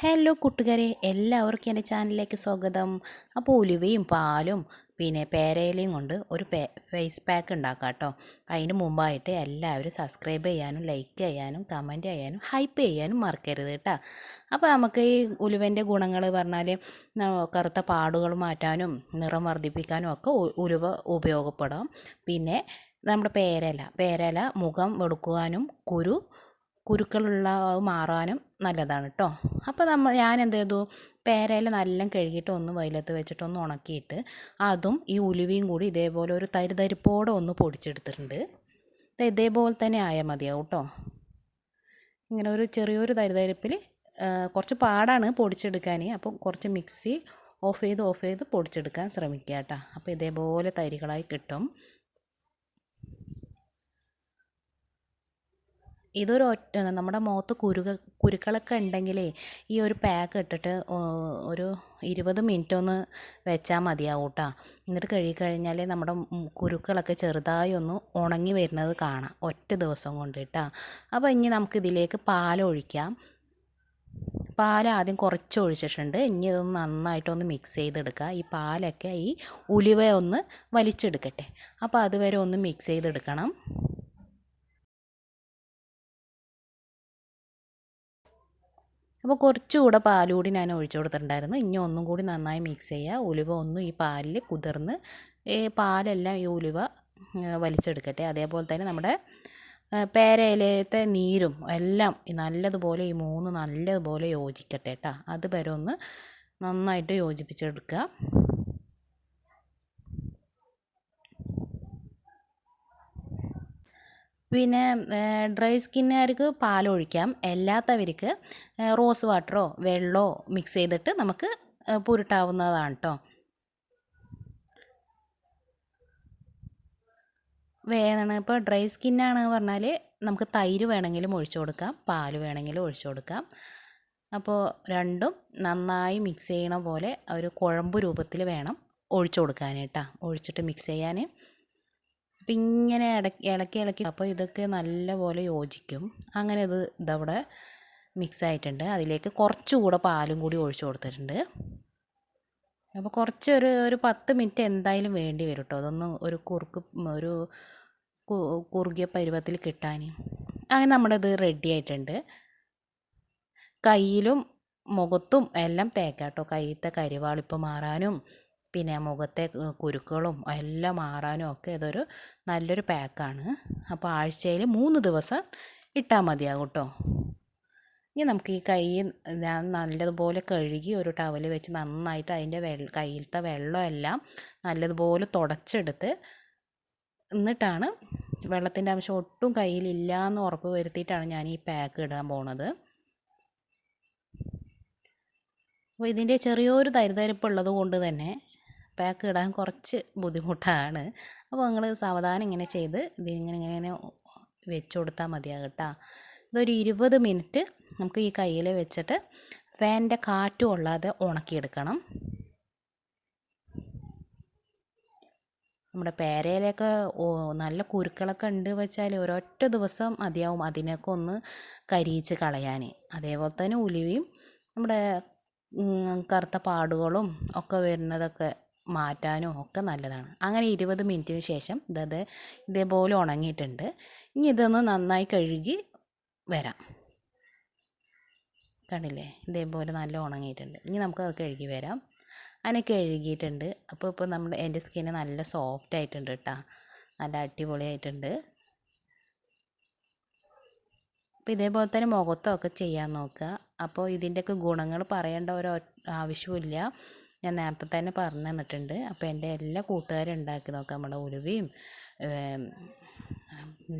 Hello കൂട്ടുകാരെ. എല്ലാവർക്കും എന്റെ ചാനലിലേക്ക് സ്വാഗതം. അപ്പോൾ ഉലുവയും പാലും പിന്നെ പേരയിലയും കൊണ്ട് ഒരു ഫേസ് പാക്ക് ഉണ്ടാക്കാം കേട്ടോ. അതിന് മുമ്പായിട്ട് എല്ലാവരും സബ്സ്ക്രൈബ് ചെയ്യാനും ലൈക്ക് ചെയ്യാനും കമന്റ് ചെയ്യാനും ഹൈപ്പ് ചെയ്യാനും മറക്കരുത് കേട്ടോ. അപ്പോൾ നമുക്ക് ഈ ഉലുവന്റെ ഗുണങ്ങൾ പറഞ്ഞാൽ കറുത്ത പാടുകൾ മാറ്റാനും നിറം വർദ്ധിപ്പിക്കാനും ഒക്കെ ഉലുവ ഉപയോഗപ്പെടാം. പിന്നെ നമ്മുടെ പേരല പേരല മുഖം വെളുക്കുവാനും കുരു കുരുക്കളുള്ള മാറാനും നല്ലതാണ് കേട്ടോ അപ്പോൾ നമ്മൾ ഞാൻ എന്ത് ചെയ്തു? പേരയിൽ നല്ല കഴുകിയിട്ട് ഒന്ന് വെയിലത്ത് വെച്ചിട്ട് ഒന്ന് ഉണക്കിയിട്ട് അതും ഈ ഉലുവയും കൂടി ഇതേപോലെ ഒരു തരിതരിപ്പോടെ ഒന്ന് പൊടിച്ചെടുത്തിട്ടുണ്ട്. ഇതേപോലെ തന്നെ ആയാൽ മതിയാവും കേട്ടോ ഇങ്ങനെ ഒരു ചെറിയൊരു തരിതരിപ്പിൽ കുറച്ച് പാടാണ് പൊടിച്ചെടുക്കാൻ. അപ്പോൾ കുറച്ച് മിക്സി ഓഫ് ചെയ്ത് ഓഫ് ചെയ്ത് പൊടിച്ചെടുക്കാൻ ശ്രമിക്കുക കേട്ടോ അപ്പോൾ ഇതേപോലെ തരികളായി കിട്ടും. ഇതൊരു നമ്മുടെ മുഖത്ത് കുരുക കുരുക്കളൊക്കെ ഉണ്ടെങ്കിലേ ഈ ഒരു പാക്ക് ഇട്ടിട്ട് ഒരു ഇരുപത് മിനിറ്റ് ഒന്ന് വെച്ചാൽ മതിയാവും കേട്ടോ എന്നിട്ട് കഴുകിക്കഴിഞ്ഞാൽ നമ്മുടെ കുരുക്കളൊക്കെ ചെറുതായി ഒന്ന് ഉണങ്ങി വരുന്നത് കാണാം. ഒറ്റ ദിവസം കൊണ്ട് കേട്ടോ അപ്പോൾ ഇനി നമുക്ക് ഇതിലേക്ക് പാലൊഴിക്കാം പാൽ ആദ്യം കുറച്ച് ഒഴിച്ചിട്ടുണ്ട്. ഇനി ഇതൊന്ന് നന്നായിട്ടൊന്ന് മിക്സ് ചെയ്തെടുക്കുക ഈ പാലൊക്കെ ഈ ഉലുവ ഒന്ന് വലിച്ചെടുക്കട്ടെ. അപ്പോൾ അതുവരെ ഒന്ന് മിക്സ് ചെയ്തെടുക്കണം. അപ്പോൾ കുറച്ചുകൂടെ പാലുകൂടി കൂടി ഞാൻ ഒഴിച്ചു കൊടുത്തിട്ടുണ്ടായിരുന്നു. ഇനി ഒന്നും കൂടി നന്നായി മിക്സ് ചെയ്യുക ഉലുവ ഒന്നും ഈ പാലിൽ കുതിർന്ന് ഈ പാലെല്ലാം ഈ ഉലുവ വലിച്ചെടുക്കട്ടെ. അതേപോലെ തന്നെ നമ്മുടെ പേരയിലത്തെ നീരും എല്ലാം നല്ലതുപോലെ ഈ മൂന്ന് നല്ലതുപോലെ യോജിക്കട്ടെ കേട്ടോ അത് വരെ ഒന്ന് നന്നായിട്ട് യോജിപ്പിച്ചെടുക്കുക. പിന്നെ ഡ്രൈ സ്കിന്നുകാർക്ക് പാലൊഴിക്കാം. അല്ലാത്തവർക്ക് റോസ് വാട്ടറോ വെള്ളമോ മിക്സ് ചെയ്തിട്ട് നമുക്ക് പുരട്ടാവുന്നതാണ് കേട്ടോ വേണം ഇപ്പോൾ ഡ്രൈ സ്കിന്നാണ് പറഞ്ഞാൽ നമുക്ക് തൈര് വേണമെങ്കിലും ഒഴിച്ചു കൊടുക്കാം പാൽ വേണമെങ്കിലും ഒഴിച്ചു കൊടുക്കാം. അപ്പോൾ രണ്ടും നന്നായി മിക്സ് ചെയ്യണ പോലെ ഒരു കുഴമ്പ് രൂപത്തിൽ വേണം ഒഴിച്ചു കൊടുക്കാനായിട്ടാണ് ഒഴിച്ചിട്ട് മിക്സ് ചെയ്യാൻ അപ്പം ഇങ്ങനെ ഇടയ്ക്ക് ഇളക്കി ഇളക്കി. അപ്പോൾ ഇതൊക്കെ നല്ലപോലെ യോജിക്കും. അങ്ങനെ ഇത് ഇതവിടെ മിക്സ് ആയിട്ടുണ്ട്. അതിലേക്ക് കുറച്ചുകൂടെ പാലും കൂടി ഒഴിച്ചു കൊടുത്തിട്ടുണ്ട്. അപ്പോൾ കുറച്ച് ഒരു പത്ത് മിനിറ്റ് എന്തായാലും വേണ്ടി വരും കേട്ടോ അതൊന്ന് ഒരു കുറുക്ക് ഒരു കുറുകിയ പരുവത്തിൽ കിട്ടാൻ. അങ്ങനെ നമ്മുടെ ഇത് റെഡി ആയിട്ടുണ്ട്. കയ്യിലും മുഖത്തും എല്ലാം തേക്കാം കേട്ടോ കയ്യിലത്തെ കരിവാളിപ്പ് മാറാനും പിന്നെ മുഖത്തെ കുരുക്കളും എല്ലാം മാറാനും ഒക്കെ ഇതൊരു നല്ലൊരു പാക്കാണ്. അപ്പോൾ ആഴ്ചയിൽ മൂന്ന് ദിവസം ഇട്ടാൽ മതിയാകും കേട്ടോ. ഇനി നമുക്ക് ഈ കൈ ഞാൻ നല്ലതുപോലെ കഴുകി ഒരു ടവൽ വെച്ച് നന്നായിട്ട് അതിന്റെ വെ കയ്യിലത്തെ വെള്ളമെല്ലാം നല്ലതുപോലെ തുടച്ചെടുത്ത് എന്നിട്ടാണ് വെള്ളത്തിന്റെ അംശം ഒട്ടും കയ്യിലില്ല എന്ന് ഉറപ്പ് വരുത്തിയിട്ടാണ് ഞാൻ ഈ പാക്ക് ഇടാൻ പോണത്. അപ്പോൾ ഇതിന്റെ ചെറിയൊരു തരിതരിപ്പുള്ളത് കൊണ്ട് തന്നെ പാക്ക് ഇടാൻ കുറച്ച് ബുദ്ധിമുട്ടാണ്. അപ്പോൾ നിങ്ങൾ സാവധാനം ഇങ്ങനെ ചെയ്ത് ഇതിങ്ങനെ ഇങ്ങനെ വെച്ച് കൊടുത്താൽ മതിയാകും കേട്ടോ ഇതൊരു ഇരുപത് മിനിറ്റ് നമുക്ക് ഈ കയ്യിൽ വെച്ചിട്ട് ഫാനിന്റെ കാറ്റും ഉള്ളാതെ ഉണക്കിയെടുക്കണം. നമ്മുടെ പേരയിലൊക്കെ നല്ല കുരുക്കളൊക്കെ ഉണ്ട് വെച്ചാൽ ഒരൊറ്റ ദിവസം മതിയാവും അതിനൊക്കെ ഒന്ന് കരിയിച്ച് കളയാൻ അതേപോലെ തന്നെ ഉലുവയും നമ്മുടെ കറുത്ത പാടുകളും ഒക്കെ വരുന്നതൊക്കെ മാറ്റാനും ഒക്കെ നല്ലതാണ്. അങ്ങനെ ഇരുപത് മിനിറ്റിന് ശേഷം ഇതത് ഇതേപോലെ ഉണങ്ങിയിട്ടുണ്ട്. ഇനി ഇതൊന്ന് നന്നായി കഴുകി വരാം. കണ്ടില്ലേ? ഇതേപോലെ നല്ല ഉണങ്ങിയിട്ടുണ്ട്. ഇനി നമുക്ക് അത് കഴുകി വരാം. അങ്ങനെ കഴുകിയിട്ടുണ്ട്. അപ്പോൾ ഇപ്പോൾ നമ്മുടെ എന്റെ സ്കിന്ന് നല്ല സോഫ്റ്റ് ആയിട്ടുണ്ട് കേട്ടോ. നല്ല അടിപൊളിയായിട്ടുണ്ട്. അപ്പോൾ ഇതേപോലെ തന്നെ മുഖത്തൊക്കെ ചെയ്യാൻ നോക്കുക. അപ്പോൾ ഇതിന്റെയൊക്കെ ഗുണങ്ങൾ പറയേണ്ട ഒരു ആവശ്യമില്ല ഞാൻ നേരത്തെ തന്നെ പറഞ്ഞു തന്നിട്ടുണ്ട്. അപ്പോൾ എന്റെ എല്ലാ കൂട്ടുകാരും ഉണ്ടാക്കി നോക്കാം. നമ്മുടെ ഉലുവയും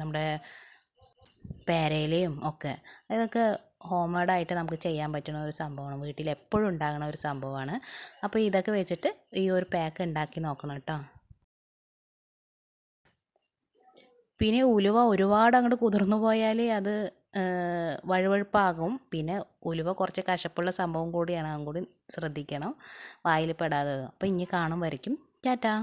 നമ്മുടെ പേരയിലയും ഒക്കെ. അതൊക്കെ ഹോം മെയ്ഡായിട്ട് നമുക്ക് ചെയ്യാൻ പറ്റുന്ന ഒരു സംഭവമാണ്. വീട്ടിൽ എപ്പോഴും ഉണ്ടാകുന്ന ഒരു സംഭവമാണ്. അപ്പോൾ ഇതൊക്കെ വെച്ചിട്ട് ഈ ഒരു പാക്ക് ഉണ്ടാക്കി നോക്കണം കേട്ടോ. പിന്നെ ഉലുവ ഒരുപാട് അങ്ങോട്ട് കുതിർന്നു പോയാൽ അത് വഴുവഴുപ്പാകും. പിന്നെ ഉലുവ കുറച്ച് കശപ്പുള്ള സംഭവം കൂടിയാണ്. അതും കൂടി ശ്രദ്ധിക്കണം. വായിൽ പെടാതെ അപ്പോൾ ഇനി കാണും വരയ്ക്കും. ടാറ്റാ.